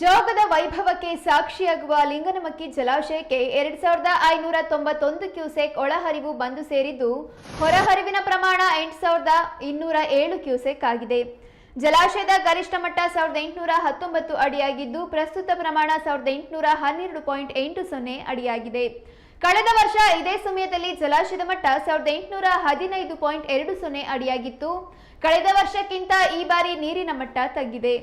ಜೋಗದ ವೈಭವಕ್ಕೆ ಸಾಕ್ಷಿಯಾಗುವ ಲಿಂಗನಮಕ್ಕಿ ಜಲಾಶಯಕ್ಕೆ ಎರಡ್ ಸಾವಿರದ ಐನೂರ ತೊಂಬತ್ತೊಂದು ಕ್ಯೂಸೆಕ್ ಒಳಹರಿವು ಬಂದು ಸೇರಿದ್ದು, ಹೊರಹರಿವಿನ ಪ್ರಮಾಣ ಎಂಟು ಸಾವಿರದ ಇನ್ನೂರ ಏಳು ಕ್ಯೂಸೆಕ್ ಆಗಿದೆ. ಜಲಾಶಯದ ಗರಿಷ್ಠ ಮಟ್ಟ ಸಾವಿರದ ಎಂಟುನೂರ ಹತ್ತೊಂಬತ್ತು ಅಡಿಯಾಗಿದ್ದು, ಪ್ರಸ್ತುತ ಪ್ರಮಾಣ ಸಾವಿರದ ಎಂಟುನೂರ ಹನ್ನೆರಡು ಪಾಯಿಂಟ್ ಎಂಟು ಸೊನ್ನೆ ಅಡಿಯಾಗಿದೆ. ಕಳೆದ ವರ್ಷ ಇದೇ ಸಮಯದಲ್ಲಿ ಜಲಾಶಯದ ಮಟ್ಟ ಸಾವಿರದ ಎಂಟುನೂರ ಹದಿನೈದು ಪಾಯಿಂಟ್ ಎರಡು ಸೊನ್ನೆ ಅಡಿಯಾಗಿತ್ತು. ಕಳೆದ ವರ್ಷಕ್ಕಿಂತ ಈ ಬಾರಿ ನೀರಿನ ಮಟ್ಟ ತಗ್ಗಿದೆ.